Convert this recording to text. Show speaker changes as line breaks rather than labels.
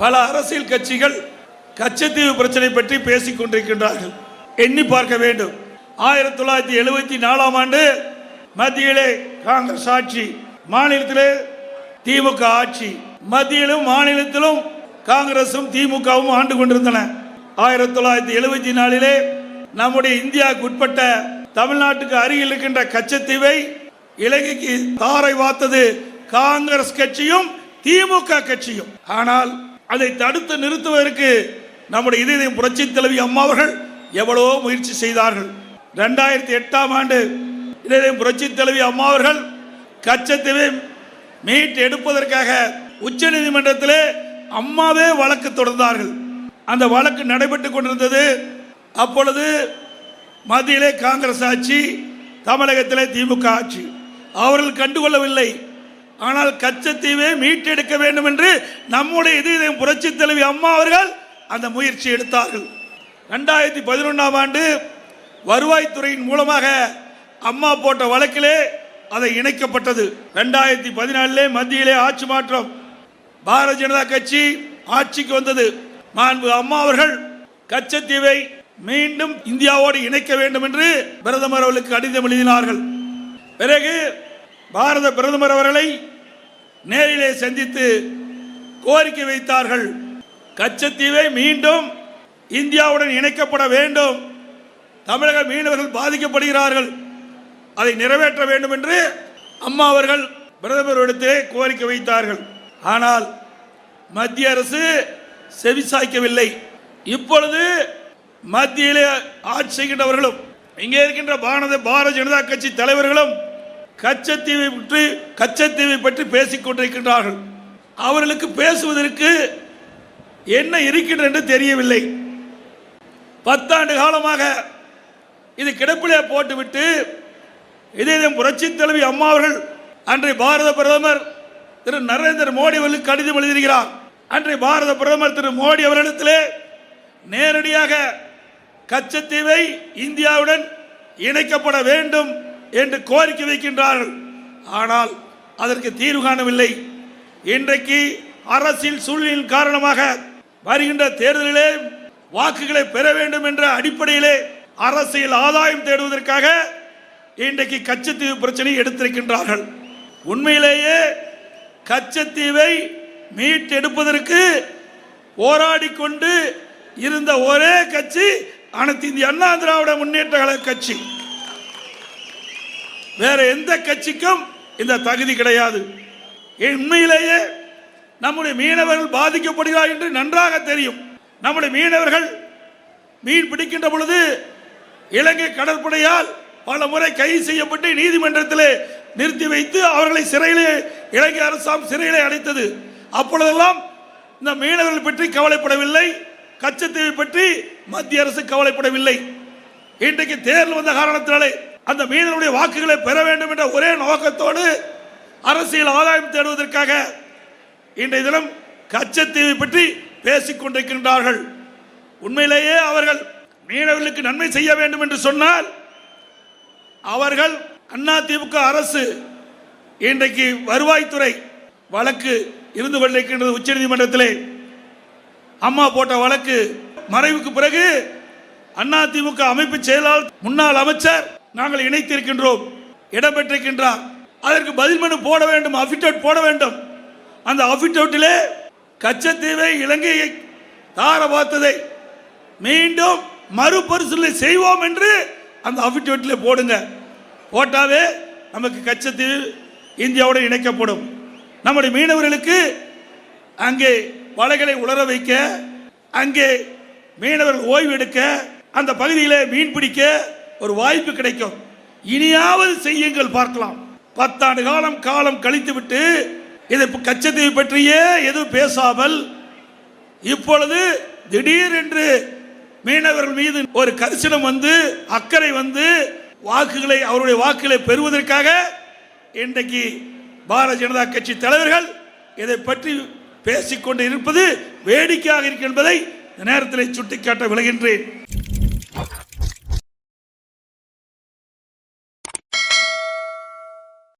பல அரசியல் கட்சிகள் கச்சத்தீவு பிரச்சனை பற்றி பேசிக் கொண்டிருக்கின்றார்கள். எண்ணி பார்க்க வேண்டும். ஆயிரத்தி தொள்ளாயிரத்தி எழுபத்தி நாலாம் ஆண்டு மத்தியிலே காங்கிரஸ் ஆட்சி மாநிலத்திலே திமுக ஆட்சி. மத்தியிலும் மாநிலத்திலும் காங்கிரசும் திமுகவும் ஆண்டு கொண்டிருந்தன. ஆயிரத்தி தொள்ளாயிரத்தி எழுபத்தி நாலிலே நம்முடைய இந்தியாவுக்கு உட்பட்ட தமிழ்நாட்டுக்கு அருகில் இருக்கின்ற கச்சத்தீவை இலங்கைக்கு தாரை வாத்தது காங்கிரஸ் கட்சியும் திமுக கட்சியும். ஆனால் அதை தடுத்து நிறுத்துவதற்கு நம்முடைய இதயம் புரட்சி தலைவி அம்மா அவர்கள் எவ்வளவோ முயற்சி செய்தார்கள். ரெண்டாயிரத்தி எட்டாம் ஆண்டு இதயம் புரட்சி தலைவி அம்மா அவர்கள் கச்சத்தீவை மீட்டு எடுப்பதற்காக உச்ச நீதிமன்றத்திலே அம்மாவே வழக்கு தொடர்ந்தார்கள். அந்த வழக்கு நடைபெற்று கொண்டிருந்தது. அப்பொழுது மத்தியிலே காங்கிரஸ் ஆட்சி தமிழகத்திலே திமுக ஆட்சி. அவர்கள் கண்டுகொள்ளவில்லை. ஆனால் கச்சத்தீவை மீட்டெடுக்க வேண்டும் என்று நம்முடைய இதயம் புரட்சி தலைவி அம்மா அவர்கள் அந்த முயற்சி எடுத்தார்கள். ரெண்டாயிரத்தி பதினொன்றாம் ஆண்டு வருவாய்த்துறையின் மூலமாக அம்மா போட்ட வழக்கிலே அதை இணைக்கப்பட்டது. ரெண்டாயிரத்தி பதினாலே மத்தியிலே ஆட்சி மாற்றம். பாரதிய ஜனதா கட்சி ஆட்சிக்கு வந்தது. மாண்பு அம்மா அவர்கள் கச்சத்தீவை மீண்டும் இந்தியாவோடு இணைக்க வேண்டும் என்று பிரதமர் அவர்களுக்கு கடிதம் எழுதினார்கள். பிறகு பாரத பிரதமர் அவர்களை நேரிலே சந்தித்து கோரிக்கை வைத்தார்கள். கச்சத்தீவை மீண்டும் இந்தியாவுடன் இணைக்கப்பட வேண்டும். தமிழக மீனவர்கள் பாதிக்கப்படுகிறார்கள். அதை நிறைவேற்ற வேண்டும் என்று அம்மா அவர்கள் பிரதமரிடத்தே கோரிக்கை வைத்தார்கள். ஆனால் மத்திய அரசு செவிசாய்க்கவில்லை. இப்பொழுது மத்தியிலே ஆட்சி செய்கின்றவர்களும் இங்கே இருக்கின்ற பாரத பாரத ஜனதா கட்சி தலைவர்களும் கச்சத்தீவை பற்றி கச்சத்தீவை பற்றி பேசிக் கொண்டிருக்கின்றார்கள். அவர்களுக்கு பேசுவதற்கு என்ன இருக்கின்றது என்று தெரியவில்லை. பத்தாண்டு காலமாக இது கிடப்பிலே போட்டுவிட்டு இதே புரட்சி தலைவி அம்மா அவர்கள் அன்றை பாரத பிரதமர் திரு நரேந்திர மோடி அவர்களுக்கு கடிதம் எழுதியிருக்கிறார். அன்றை பாரத பிரதமர் திரு மோடி அவர்களிடத்திலே நேரடியாக கச்சத்தீவை இந்தியாவுடன் இணைக்கப்பட வேண்டும் என்று கோரிக்கை வைக்கின்றார்கள். ஆனால் அதற்கு தீர்வு காணவில்லை. இன்றைக்கு அரசியல் சூழ்நிலையின் காரணமாக வருகின்ற தேர்தலிலே வாக்குகளை பெற வேண்டும் என்ற அடிப்படையிலே அரசியல் ஆதாயம் தேடுவதற்காக இன்றைக்கு கச்சத்தீவு பிரச்சனை எடுத்திருக்கின்றார்கள். உண்மையிலேயே கச்சத்தீவை மீட்டெடுப்பதற்கு போராடி கொண்டு இருந்த ஒரே கட்சி அனைத்து இந்திய அண்ணா திராவிட முன்னேற்ற கழக கட்சி. வேற எந்த கட்சிக்கும் இந்த தகுதி கிடையாது. உண்மையிலேயே நம்முடைய மீனவர்கள் பாதிக்கப்படுகிறார் என்று நன்றாக தெரியும். நம்முடைய மீனவர்கள் மீன் பிடிக்கின்ற பொழுது இலங்கை கடற்படையால் பல முறை கைது செய்யப்பட்டு நீதிமன்றத்திலே நிறுத்தி வைத்து அவர்களை சிறையிலே இலங்கை அரசாங்கம் சிறையிலே அடைத்தது. அப்பொழுதெல்லாம் இந்த மீனவர்கள் பற்றி கவலைப்படவில்லை. கச்சத்தீவை பற்றி மத்திய அரசு கவலைப்படவில்லை. இன்றைக்கு தேர்தல் வந்த காரணத்தினாலே அந்த மீனவருடைய வாக்குகளை பெற வேண்டும் என்ற ஒரே நோக்கத்தோடு அரசியல் ஆதாயம் தேடுவதற்காக இன்றைய தினம் கச்சத்தீவை பற்றி பேசிக் கொண்டிருக்கின்றார்கள். உண்மையிலேயே அவர்கள் மீனவர்களுக்கு நன்மை செய்ய வேண்டும் என்று சொன்னால் அவர்கள் அண்ணா திமுக அரசு இன்றைக்கு வருவாய்த்துறை வழக்கு இருந்து கொண்டிருக்கின்றது உச்சநீதிமன்றத்திலே. அம்மா போட்ட வழக்கு மறைவுக்கு பிறகு அண்ணா திமுக அமைப்பு செயலாளர் முன்னாள் அமைச்சர் நாங்கள் இணைத்திருக்கின்றோம் இடம்பெற்றிருக்கின்றார். அதற்கு பதில் மனு போட வேண்டும் அபிடவிட் போட வேண்டும். அந்த அபிடவிட்டிலே கச்சத்தீவை இலங்கையை தார பார்த்ததை மீண்டும் மறுபரிசீலனை செய்வோம் என்று அந்த அபிடவிட்டில் போடுங்க. போட்டாவே நமக்கு கச்சத்தீவு இந்தியாவுடன் இணைக்கப்படும். நம்முடைய மீனவர்களுக்கு அங்கே வலைகளை உலர வைக்க அங்கே மீனவர்கள் ஓய்வு எடுக்க அந்த பகுதியில் மீன் பிடிக்க ஒரு வாய்ப்பு கிடைக்கும். இனியாவது செய்யுங்கள் பார்க்கலாம். பத்தாண்டு காலம் காலம் கழித்துவிட்டு இதை கச்சத்தீவு பற்றியே எதுவும் பேசாமல் இப்பொழுது திடீரென்று மீனவர்கள் மீது ஒரு கரிசனம் வந்து அக்கறை வந்து வாக்குகளை அவருடைய வாக்குகளை பெறுவதற்காக இன்றைக்கு பாரதிய ஜனதா கட்சி தலைவர்கள் இதை பற்றி பேசிக்கொண்டு இருப்பது வேடிக்கையாக இருக்கு என்பதை நேரத்தில் சுட்டிக்காட்ட விளைகின்றேன்